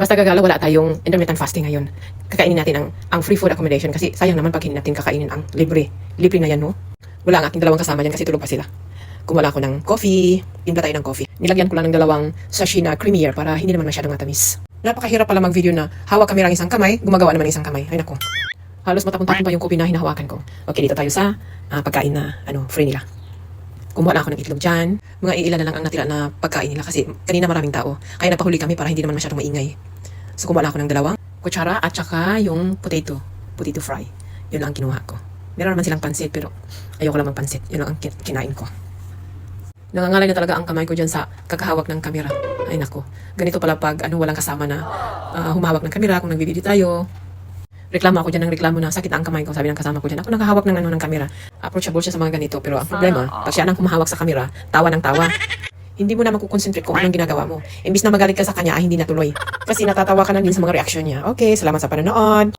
Basta gagala, wala tayong intermittent fasting ngayon. Kakainin natin ang, ang free food accommodation kasi sayang naman pag hindi natin kakainin ang libre. Libre na yan, no? Wala ang aking dalawang kasama dyan kasi tulog pa sila. Kumuha ako ng coffee, timpla tayo ng coffee. Nilagyan ko lang ng dalawang sachet na creamier para hindi naman masyadong matamis. Napakahirap pala mag-video na hawak kamera ang isang kamay, gumagawa naman ng isang kamay. Ay nako. Halos matapon-tapon pa yung coffee na hinahawakan ko. Okay, dito tayo sa ah, pagkain na ano, free nila. Kumuha lang ako ng itlog dyan. Mga iilan na lang ang natira na pagkain nila kasi kanina maraming tao. Kaya napahuli kami para hindi naman masyadong maingay. So kumuha ako ng dalawang kutsara at saka yung potato. Potato fry. Yun lang ang kinuha ko. Meron naman silang pansit pero ayoko lang magpansit. Yun lang ang kin- kinain ko. Nangangalay na talaga ang kamay ko dyan sa kakahawak ng kamera. Ay nako. Ganito pala pag ano, walang kasama na ah, humawak ng kamera kung nagbi-video tayo. Reklamo ako dyan ng reklamo na sakit ang kamay ko. Sabi ng kasama ko dyan, ako nakahawak ng ano ng kamera. Approachable siya sa mga ganito. Pero ang problema, pag siya nang humahawak sa kamera, tawa ng tawa. Hindi mo na makukonsentrate kung anong ginagawa mo. Imbis na magalit ka sa kanya, ay hindi natuloy. Kasi natatawa ka na din sa mga reaksyon niya. Okay, salamat sa panonood.